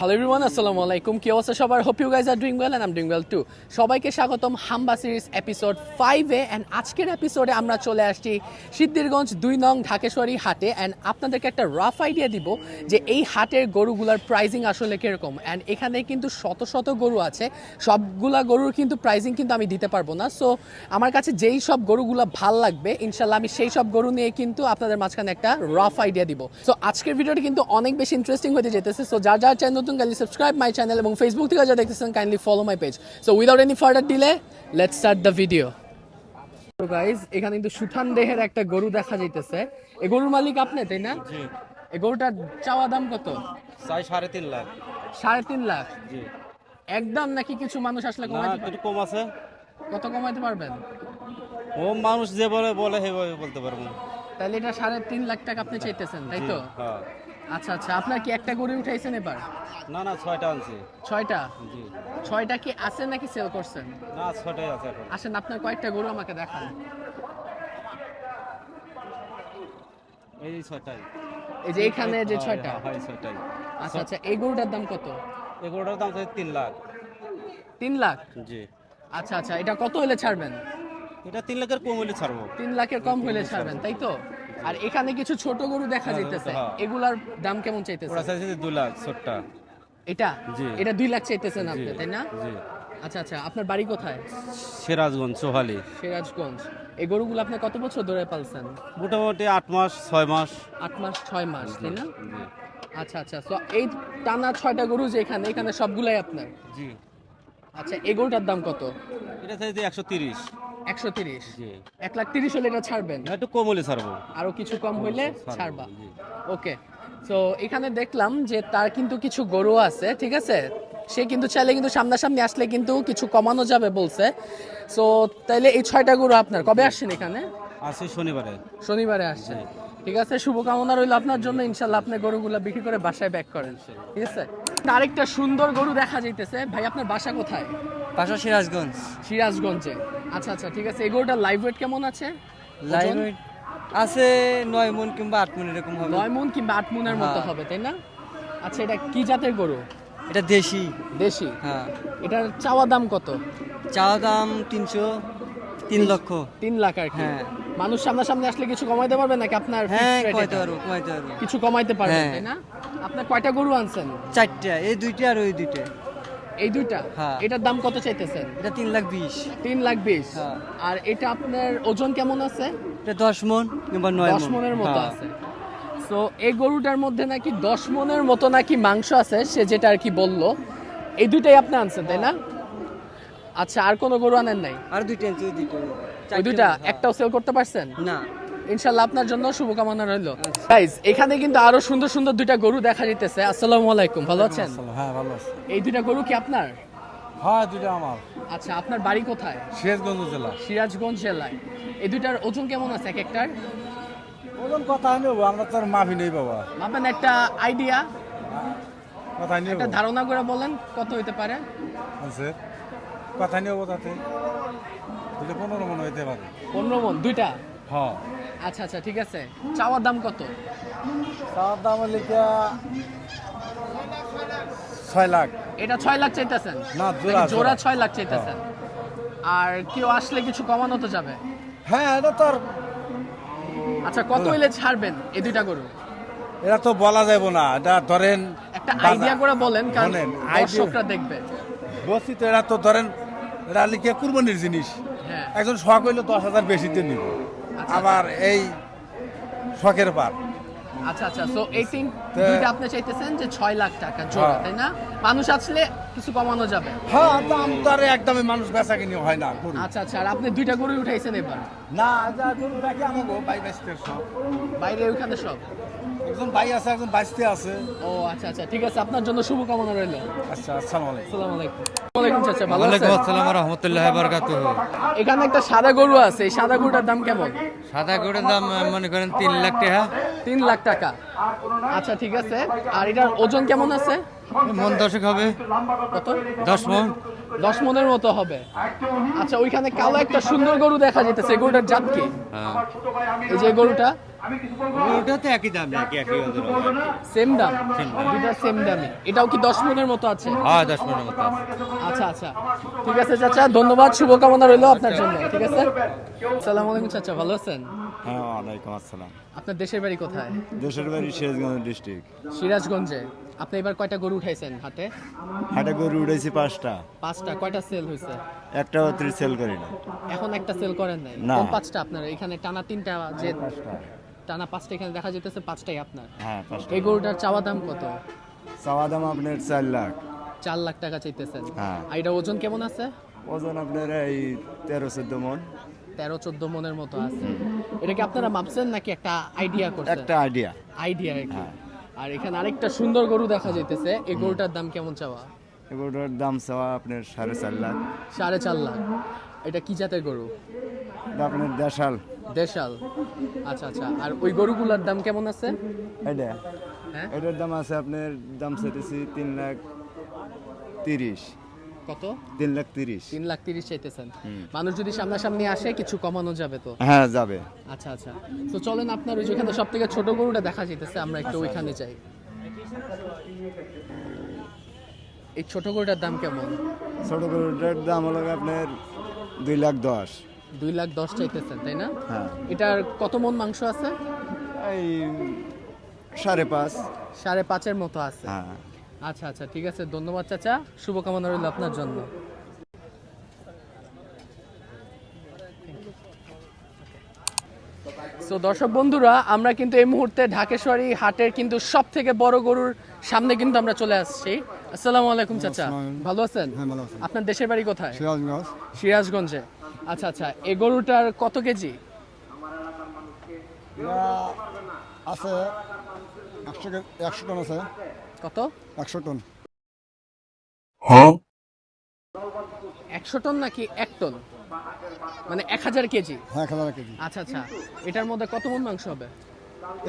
Hello everyone আসসালামু আলাইকুম কি অবস্থা সবার hope you guys are doing well and I'm doing well too সবাইকে স্বাগতম হাম্বা সিরিজ এপিসোড ফাইভে অ্যান্ড আজকের এপিসোডে আমরা চলে আসছি সিদ্ধিরগঞ্জ দুই নং ঢাকেশ্বরী হাটে অ্যান্ড আপনাদেরকে একটা রাফ আইডিয়া দিব যে এই হাটের গরুগুলার প্রাইজিং আসলে কীরকম। অ্যান্ড এখানে কিন্তু শত শত গরু আছে। সবগুলা গরুর কিন্তু প্রাইজিং কিন্তু আমি দিতে পারব না। সো আমার কাছে যেই সব গরুগুলা ভালো লাগবে ইনশাল্লাহ আমি সেই সব গরু নিয়ে কিন্তু আপনাদের মাঝখানে একটা রাফ আইডিয়া দিব। সো আজকের ভিডিওটি কিন্তু অনেক বেশি ইন্টারেস্টিং হতে যেতেছে। সো যার যার চ্যানেল নতুন কাইন্ডলি সাবস্ক্রাইব মাই চ্যানেল এবং ফেসবুক থেকে যা দেখতেছেন kindly follow my page so without any further delay let's start the video guys এখানে কিন্তু সুঠান দেহের একটা গরু দেখা যাইতেছে। এই গরুর মালিক আপনি তাই না? এই গরুটার চাওয়া দাম কত? চাই সাড়ে তিন লাখ। সাড়ে তিন লাখ? জি। একদম নাকি কিছু মানুষ আসলে কমাইতে কম আছে। কত কমাইতে পারবেন? ও মানুষ যে বলে বলে সেভাবে বলতে পারব তাহলে এটা সাড়ে তিন লাখ টাকা আপনি চাইতেছেন তাই তো? হ্যাঁ। আচ্ছা আচ্ছা আপনার কি একটা গরু উঠাইছেন এবার? না না ছয়টা আনছি। ছয়টা? জি। ছয়টা কি আছে নাকি সেল করছেন? না ছয়টাই আছে এখন। আসেন আপনার কয়েকটা গরু আমাকে দেখান। এই ছয়টাই। এই যে এখানে যে ছয়টা? হ্যাঁ, ছয়টাই। আচ্ছা আচ্ছা এই গরুটার দাম কত? এই গরুটার দাম চাই তিন লাখ। তিন লাখ? জি। আচ্ছা আচ্ছা এটা কত হলে ছাড়বেন? এটা তিন লাখের কম হলে ছাড়বো। তিন লাখের কম হলে ছাড়বেন তাই তো? আর এখানে কিছু ছোট গরু দেখা হ্যাঁ, যাইতেছে। হ্যাঁ। এগুলার দাম কেমন চাইতেছে? ওরা চাইছে দু লাখ ছোটটা। এটা। এটা দুই লাখ চাইতেছেন আপনি তাই না? জি। আচ্ছা আচ্ছা আপনার বাড়ি কোথায়? সিরাজগঞ্জ সোহালি। সিরাজগঞ্জ। এই গরুগুলো আপনি কত বছর ধরে পালছেন? মোটামুটি আট মাস ছয় মাস। আট মাস ছয় মাস তাই না? আচ্ছা আচ্ছা তো এই টানা ছয়টা গরু যে এখানে এখানে সবগুলাই আপনার? জি। আচ্ছা এই গরুটার দাম কত? এটা চাইছে একশো তিরিশ। একশো তিরিশ। জি। এক লাখ তিরিশ হলে এটা ছাড়বেন? একটু কম হলে ছাড়বো। আরও কিছু কম হইলে ছাড়বা ওকে। তো এখানে দেখলাম যে তার কিন্তু কিছু গরু আছে ঠিক আছে? সে কিন্তু চাইলে কিন্তু সামনাসামনি আসলে কিন্তু কিছু কমানো যাবে বলছে। সো তাইলে এই ছয়টা গরু আপনার কবে আসছেন এখানে? আসি শনিবারে। শনিবারে আসছেন। ঠিক আছে শুভকামনা রইল আপনার জন্য। ইনশাল্লাহ আপনি গরুগুলো বিক্রি করে বাসায় ব্যাক করেন। ঠিক আছে? আরেকটা সুন্দর গরু দেখা যাইতেছে। ভাই আপনার বাসা কোথায়? পাশা সিরাজগঞ্জ। সিরাজগঞ্জে। আচ্ছা আচ্ছা ঠিক আছে। এই গরুটার লাইভ ওয়েট কেমন আছে? লাইভ আছে নয় মন কিংবা আট মন এরকম হবে। নয় মন কিংবা আট মনের মতো হ্যাঁ। হবে তাই না? আচ্ছা এটা কি জাতের গরু? এটা দেশি। দেশি? হ্যাঁ। এটার চাওয়া দাম কত? চাওয়া দাম তিনশো তিন লক্ষ। তিন লাখ আর কি। হ্যাঁ। মানুষ সামনাসামনি আসলে কিছু কমাইতে পারবে নাকি আপনার হ্যাঁ কমাইতে পারব কমাইতে পারব। কিছু কমাইতে পারবেন হ্যাঁ। তাই না? আপনার কয়টা গরু আনছেন? চারটা এই দুইটা আর ওই দুইটা। এই দুইটা? হ্যাঁ। এটার দাম কত চাইতেছেন? এটা তিন লাখ বিশ। তিন লাখ বিশ। হ্যাঁ। আর এটা আপনার ওজন কেমন আছে? এটা দশ মন কিংবা নয় দশ মনের মতো হ্যাঁ। আছে। তো এই গরুটার মধ্যে নাকি দশ মনের মতো নাকি মাংস আছে? সে যেটা আর কি বলল। এই দুইটাই আপনি আনছেন তাই না? আচ্ছা আর কোনো গরু আনেন নাই? আর দুইটা দুইটা। একটাও সেল করতে পারছেন? না। ইনশাল্লাহ আপনার জন্য শুভকামনা রইল। আচ্ছা। গাইজ এখানে কিন্তু আরও সুন্দর সুন্দর দুইটা গরু দেখা যাইতেছে। আসসালামু আলাইকুম ভালো আছেন? হ্যাঁ ভালো আছে। এই দুইটা গরু কি আপনার? হ্যাঁ দুইটা আমার। আচ্ছা আপনার বাড়ি কোথায়? সিরাজগঞ্জ জেলা। সিরাজগঞ্জ জেলায়। এই দুইটার ওজন কেমন আছে এক একটার? ওজন কথা নেব আমরা তো আর মাফি নেই বাবা। মাপেন একটা আইডিয়া কথা নেব একটা ধারণা করে বলেন কত হইতে পারে? আছে কথা নেব তাতে। দুটো পনেরো মনে হইতে পারে। পনেরো মন দুইটা? হ্যাঁ। আচ্ছা আচ্ছা ঠিক আছে। চাওয়ার দাম কত? তার দাম লিখা ছয় লাখ। এটা ছয় লাখ চাইতেছেন? না, জোড়া, জোড়া। ছয় লাখ চাইতেছেন? আর কেউ আসলে কিছু কমানো তো যাবে? হ্যাঁ এটা তো আচ্ছা কত হইলে ছাড়বেন এই দুইটা গরু? এটা তো বলা যাবে না এটা ধরেন একটা আইডিয়া করে বলেন কারণ দর্শকরা দেখবে। বলছি তো এটা তো ধরেন এটা লিখে কুরবানির জিনিস। হ্যাঁ। একজন শখ হইলে দশ হাজার বেশিতে নিব। আবার এই শখের পার আচ্ছা আচ্ছা সো এই তিন দুইটা আপনি চাইতেছেন যে ছয় লাখ টাকা জোড়া হ্যাঁ। তাই না? মানুষ আসলে কিছু কমানো যাবে। হ্যাঁ দাম তো আর একদমই মানুষ বেচা কিনে হয় না গরু। আচ্ছা আচ্ছা আর আপনি দুইটা গরু উঠাইছেন এবার? না যা গরু দেখে আমাকে বাই সব। বাইরে ওখানে সব? একজন ভাই আছে একজন বাইশতে আছে। ও আচ্ছা আচ্ছা ঠিক আছে আপনার জন্য শুভকামনা রইল। আচ্ছা আসসালামু আলাইকুম। আসসালামু আলাইকুম। এখানে একটা সাদা গরু আছে এই সাদা গরুটার দাম কেমন? সাদা গরুর দাম মনে করেন তিন লাখ টাকা। তিন লাখ টাকা। আচ্ছা ঠিক আছে। আর এটার ওজন কেমন আছে? মন দশক হবে। কত? দশ মন। দশ মনের মতো হবে। আচ্ছা ওইখানে কালো একটা সুন্দর গরু দেখা যেতেছে গরুটার জাত কি? হ্যাঁ। এই যে গরুটা ওটা তো একই দাম একই একই সেম দাম। দুইটা সেম দামে এটাও কি দশ মনের মতো আছে? হ্যাঁ দশ মনের মতো আচ্ছা আচ্ছা। ঠিক আছে চাচা ধন্যবাদ। শুভকামনা রইল আপনার জন্য। ঠিক আছে? সালাম আলাইকুম চাচা। ভালো আছেন? হ্যাঁ ওয়ালাইকুম আসসালাম। আপনার দেশের বাড়ি কোথায়? দেশের বাড়ি সিরাজগঞ্জ ডিস্ট্রিক্ট। সিরাজগঞ্জে। আপনি এবার কয়টা গরু উঠাইছেন হাটে? হাটে গরু উঠেছি পাঁচটা। পাঁচটা। কয়টা সেল হয়েছে একটা সেল করি না এখন একটা সেল করেন নাই? না। পাঁচটা আপনার? এখানে টানা তিনটা যে টানা পাঁচটা এখানে দেখা যেতেছে পাঁচটাই আপনার। হ্যাঁ পাঁচটা এই গরুটার চাওয়া দাম কত? চাওয়া দাম আপনার চার লাখ। চার লাখ টাকা চাইতেছেন। হ্যাঁ। আর এটা ওজন কেমন আছে? ওজন আপনার এই তেরো চোদ্দ মন। তেরো চোদ্দ মনের মতো আছে। এটা কি আপনারা মাপছেন নাকি একটা আইডিয়া করছেন? একটা আইডিয়া আইডিয়া আর হ্যাঁ। আর এখানে আরেকটা সুন্দর গরু দেখা যাইতেছে। এই গরুটার দাম কেমন চাওয়া? এই গরুটার দাম চাওয়া আপনার সাড়ে চার লাখ। সাড়ে চার লাখ। এটা কি জাতের গরু? আপনার দেশাল। দেশাল। আচ্ছা আচ্ছা। আর ওই গরুগুলোর দাম কেমন আছে? এটা? হ্যাঁ? এটার দাম আছে আপনার দাম চাইতেছি তিন লাখ তিরিশ। কত? তিন লাখ তিরিশ। তিন লাখ তিরিশ চাইতেছেন। মানুষ যদি সামনাসামনি আসে কিছু কমানো যাবে তো? হ্যাঁ যাবে। আচ্ছা আচ্ছা। তো চলেন আপনার ওই যেখানে সব থেকে ছোট গরুটা দেখা যাইতেছে আমরা একটু ওইখানে যাই। এই ছোট গরুটার দাম কেমন? ছোট গরুটার দাম হলো আপনার দুই লাখ দশ। দুই লাখ দশ চাইতেছেন তাই না? হ্যাঁ। এটার কত মন মাংস আছে? এই সাড়ে পাঁচ। সাড়ে পাঁচের মতো আছে। হ্যাঁ। আচ্ছা আচ্ছা ঠিক আছে ধন্যবাদ চাচা। শুভকামনা রইল আপনার জন্য। সো দর্শক বন্ধুরা আমরা কিন্তু এই মুহূর্তে ঢাকেশ্বরী হাটের কিন্তু সব থেকে বড় গরুর সামনে কিন্তু আমরা চলে আসছি। আসসালামু আলাইকুম চাচা। ভালো আছেন? আপনার দেশের বাড়ি কোথায়? সিরাজগঞ্জ। সিরাজগঞ্জে। আচ্ছা আচ্ছা এই গরুটার কত কেজি? আছে একশো একশো টন আছে। কত? একশো টন। একশো টন নাকি এক টন? মানে এক হাজার কেজি? হ্যাঁ এক হাজার কেজি। আচ্ছা আচ্ছা এটার মধ্যে কত মন মাংস হবে?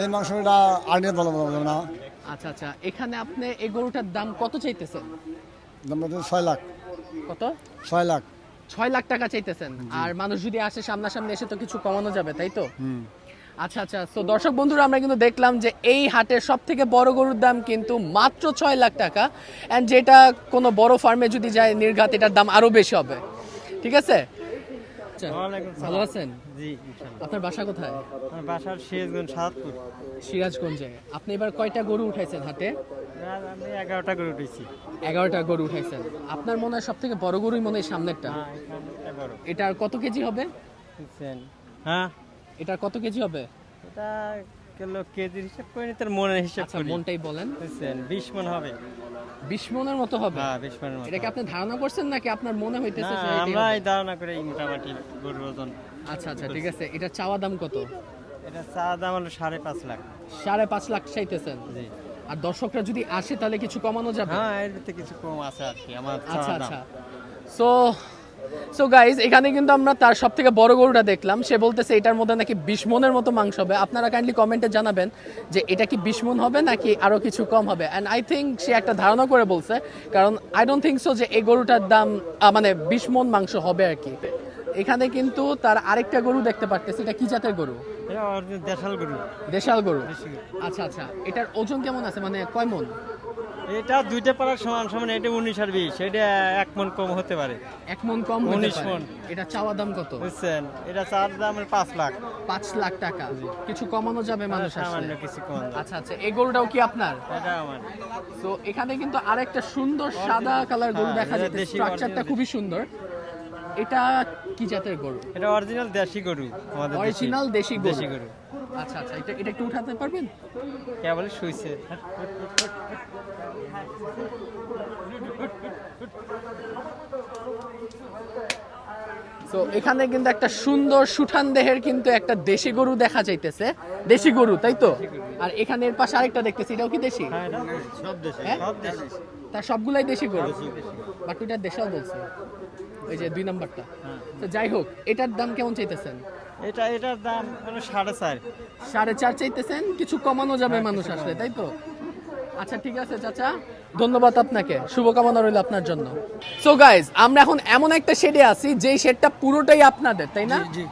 এই মাংসটা আর্নিয়ার ভালো না। আচ্ছা আচ্ছা। এখানে আপনি এই গরুটার দাম কত চাইতেছেন? দাম ছয় লাখ। কত? ছয় লাখ। ছয় লাখ টাকা চাইতেছেন। আর মানুষ যদি আসে সামনাসামনি এসে তো কিছু কমানো যাবে তাই তো? আচ্ছা আচ্ছা। তো দর্শক বন্ধুরা আমরা কিন্তু দেখলাম যে এই হাটের সব থেকে বড় গরুর দাম কিন্তু মাত্র ছয় লাখ টাকা। অ্যান্ড যেটা কোনো বড় ফার্মে যদি যায় নির্ঘাত এটার দাম আরও বেশি হবে। ঠিক আছে? আচ্ছা, ভালো আছেন? জি আপনার বাসা কোথায়? আমার বাসার সিরাজগঞ্জ সাতপুর সিরাজগঞ্জে। আপনি এবার কয়টা গরু উঠাইছেন হাটে আমি এগারোটা গরু উঠেছি এগারোটা গরু উঠাইছেন। আপনার মনে হয় সব থেকে বড় গরুই মনে হয় সামনেরটা। এটা আর কত কেজি হবে? হ্যাঁ? এটা কত কেজি হবে? এটা কিলো কেজির হিসাব করি তার মনের হিসাব আচ্ছা করি। মনটাই বলেন। বুঝছেন? বিশ মন হবে। বিশ মনের মতো হবে? হ্যাঁ বিশ মনের মতো এটা কি আপনি ধারণা করছেন নাকি আপনার মনে হইতেছে আমরা এই ধারণা করে মোটামুটি গরুর ওজন। আচ্ছা আচ্ছা ঠিক আছে। এটা চাওয়া দাম কত? এটা দাম হলো সাড়ে পাঁচ লাখ। সাড়ে পাঁচ লাখ চাইতেছেন? জি। আর দর্শকরা যদি আসে তাহলে কিছু কমানো যাবে? হ্যাঁ এর কিছু কম আছে আর কি আমার আচ্ছা আচ্ছা। সো সো গাইজ এখানে কিন্তু আমরা তার সব থেকে বড় গরুটা দেখলাম। সে বলতেছে এটার মধ্যে নাকি বিশ মনের মতো মাংস হবে। আপনারা কাইন্ডলি কমেন্টে জানাবেন যে এটা কি বিশ মন হবে নাকি আরও কিছু কম হবে। অ্যান্ড আই থিঙ্ক সে একটা ধারণা করে বলছে কারণ আই ডোন্ট থিঙ্ক সো যে এই গরুটার দাম মানে বিশ মন মাংস হবে আর কি। এখানে কিন্তু তার আরেকটা গরু দেখতে পারতেছি এটা কি জাতের গরু? দেশাল গরু। দেশাল গরু। আচ্ছা আচ্ছা এটার ওজন কেমন আছে? মানে কয় মন? এটা দুইটা পাড়ার সমান সমান এটা উনিশ আর বিশ এটা এক মন কম হতে পারে। এক মন কম হতে 19 পারে। মণ। এটা চাওয়া দাম কত? বুঝছেন? এটা চার দাম পাঁচ লাখ। পাঁচ লাখ টাকা। কিছু কমানো যাবে মানুষ সামান্য কিছু কম আচ্ছা আচ্ছা এই গরুটাও কি আপনার? এটা আমার। তো এখানে কিন্তু আরেকটা সুন্দর সাদা কালার গরু হ্যাঁ, দেখা এটা যাচ্ছে স্ট্রাকচারটা খুবই সুন্দর। এটা কি জাতের গরু? এটা অরিজিনাল দেশি গরু আমাদের অরিজিনাল দেশি গরু। দেশি গরু। আচ্ছা আচ্ছা এটা এটা একটু উঠাতে পারবেন? কেবল শুইছে? তো এখানে কিন্তু একটা সুন্দর সুঠান দেহের কিন্তু একটা দেশি গরু দেখা যাইতেছে। দেশি গরু তাই তো? আর এখানে এর পাশে আরেকটা দেখতেছি এটাও কি দেশি? হ্যাঁ এটা সব দেশি হ্যাঁ? সব দেশি। তার সবগুলাই দেশি গরু? বাট ওইটা দেশাল বলছে। ওই যে দুই নাম্বারটা। তো যাই হোক এটার দাম কেমন চাইতেছেন? এটা এটার দাম সাড়ে চার। সাড়ে চার চাইতেছেন কিছু কমানো যাবে মানুষ আসলে তাই তো? আচ্ছা ঠিক আছে চাচা। ধন্যবাদ আপনাকে। শুভকামনা রইল আপনার জন্য। সো গাইজ আমরা এখন এমন একটা শেডে আছি যে শেডটা পুরোটাই আপনাদের তাই না? জি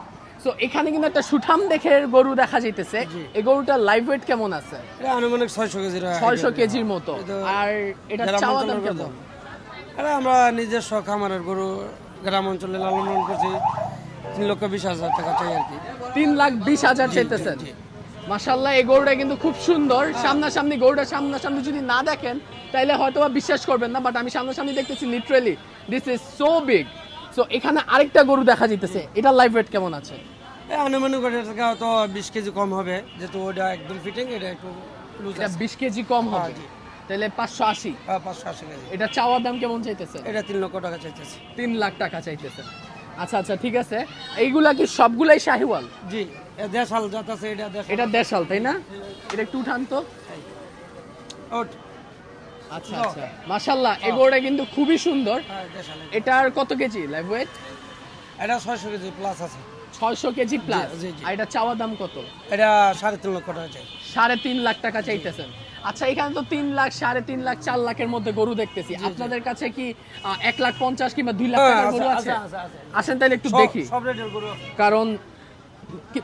সো এখানে কিন্তু একটা সুঠাম গরু দেখা যাইতেছে। এই লাইভ ওয়েট কেমন আছে? এটা আনুমানিক ছয়শো কেজি ছয়শো কেজির মতো। আর এটা চাওয়া দাম কেমন? এটা আমরা নিজস্ব খামারের গরু গ্রাম অঞ্চলে লালন পালন করছি। তিন লক্ষ বিশ হাজার টাকা চাই আর কি। তিন লাখ বিশ হাজার চাইতেছেন। মাসাল্লাহ এই গরুটা কিন্তু খুব সুন্দর। সামনাসামনি গরুটা সামনাসামনি যদি না দেখেন তাহলে হয়তো বা বিশ্বাস করবেন না বাট আমি সামনাসামনি দেখতেছি literally this is so big so এখানে আরেকটা গরু দেখা যাইতেছে। এটা লাইফ ওয়েট কেমন আছে? আনুমানিক থেকে হয়তো বিশ কেজি কম হবে যেহেতু ওটা একদম ফিটিং এটা একটু বিশ কেজি কম হবে। তাহলে পাঁচশো আশি। পাঁচশো আশি কেজি। এটা চাওয়ার দাম কেমন চাইতেছে? এটা তিন লক্ষ টাকা চাইতেছি। তিন লাখ টাকা চাইতেছে। আচ্ছা আচ্ছা ঠিক আছে। এইগুলা কি সবগুলাই শাহিওয়াল? জি দেশাল জাত আছে এটা দেশাল। এটা দেশাল তাই না? এটা একটু উঠান তো। ওট। আচ্ছা আচ্ছা। গরুটা কিন্তু খুবই সুন্দর। হ্যাঁ এটার কত কেজি লাইভ ওয়েট এটা ছয়শো কেজি প্লাস আছে। ছয়শো কেজি প্লাস। আর এটা চাওয়া দাম কত? এটা সাড়ে তিন লক্ষ টাকা চাই। সাড়ে তিন লাখ টাকা চাইতেছেন। আচ্ছা এখানে তো তিন লাখ সাড়ে তিন লাখ চার লাখের মধ্যে গরু দেখতেছি। আপনাদের কাছে কি এক লাখ পঞ্চাশ কিংবা দুই লাখ হ্যাঁ, টাকার গরু আছে। আসেন তাহলে একটু দেখি। কারণ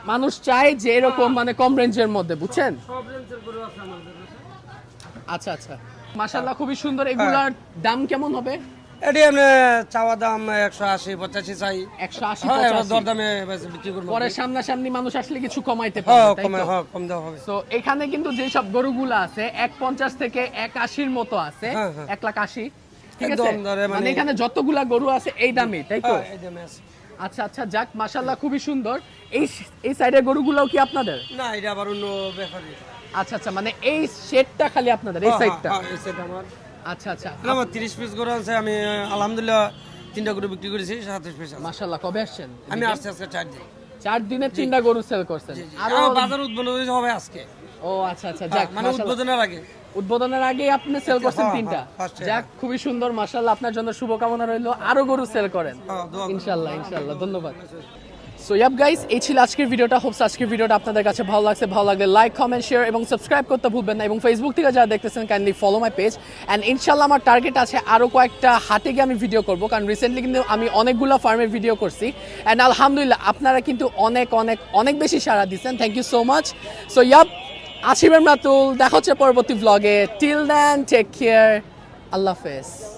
মানুষ চায় যে এরকম মানে কম রেঞ্জের মধ্যে বুঝছেন। আচ্ছা আচ্ছা। মাসাল্লাহ খুবই সুন্দর। এগুলার দাম কেমন হবে? এটি এমনি চাওয়া দাম একশো আশি পঁচাশি চাই। একশো আশি হ্যাঁ এবার পঁচাশি। দরদামে বিক্রি করব। পরে সামনাসামনি মানুষ আসলে কিছু কমাইতে হ্যাঁ পারবে কমে হ্যাঁ কম দেওয়া হবে। তো এখানে কিন্তু যেসব গরুগুলো আছে এক পঞ্চাশ থেকে এক আশির মতো আছে। এক লাখ আশি। ঠিক আছে? মানে মানে- এখানে যতগুলা গরু আছে এই দামে তাই তো? এই দামে আছে। আচ্ছা আচ্ছা যাক মাশাল্লাহ খুবই সুন্দর। এই এই সাইডের গরুগুলোও কি আপনাদের? না এটা আবার অন্য ব্যাপারে। আচ্ছা আচ্ছা মানে এই শেডটা খালি আপনাদের এই সাইডটা? হ্যাঁ, এই সাইডটা আমার। আচ্ছা আচ্ছা। আমার তিরিশ পিস গরু আছে আমি আলহামদুলিল্লাহ তিনটা গরু বিক্রি করেছি সাতাশ পিস আছে। কবে আসছেন? আমি আসছি আজকে চার দিন। চার দিনে তিনটা গরু সেল করছেন। আর বাজার উদ্বোধন হবে আজকে। ও আচ্ছা আচ্ছা যাক মানে উদ্বোধনের আগে। উদ্বোধনের আগে আপনি সেল করছেন হ্যাঁ, তিনটা। হ্যাঁ, যাক খুবই সুন্দর মাশাল্লাহ আপনার জন্য শুভকামনা রইল। আরও গরু সেল করেন। হ্যাঁ, ইনশাল্লাহ ইনশাল্লাহ ধন্যবাদ। সো ইয়াপ গাইস এই ছিল আজকের ভিডিওটা। হোপস আজকের ভিডিওটা আপনাদের কাছে ভালো লাগছে। ভালো লাগলে লাইক কমেন্ট শেয়ার এবং সাবস্ক্রাইব করতে ভুলবেন না এবং ফেসবুক থেকে যারা দেখতেছেন kindly follow my page and ইনশাল্লাহ আমার টার্গেট আছে আরও কয়েকটা হাটে গিয়ে আমি ভিডিও করব। কারণ রিসেন্টলি কিন্তু আমি অনেকগুলো ফার্মের ভিডিও করছি। অ্যান্ড আলহামদুলিল্লাহ, আপনারা কিন্তু অনেক অনেক অনেক বেশি সাড়া দিচ্ছেন। Thank you so much so yup আসিবেন Ratul দেখা হচ্ছে পরবর্তী ব্লগে টিল দেন টেক কেয়ার আল্লাহ হাফেজ।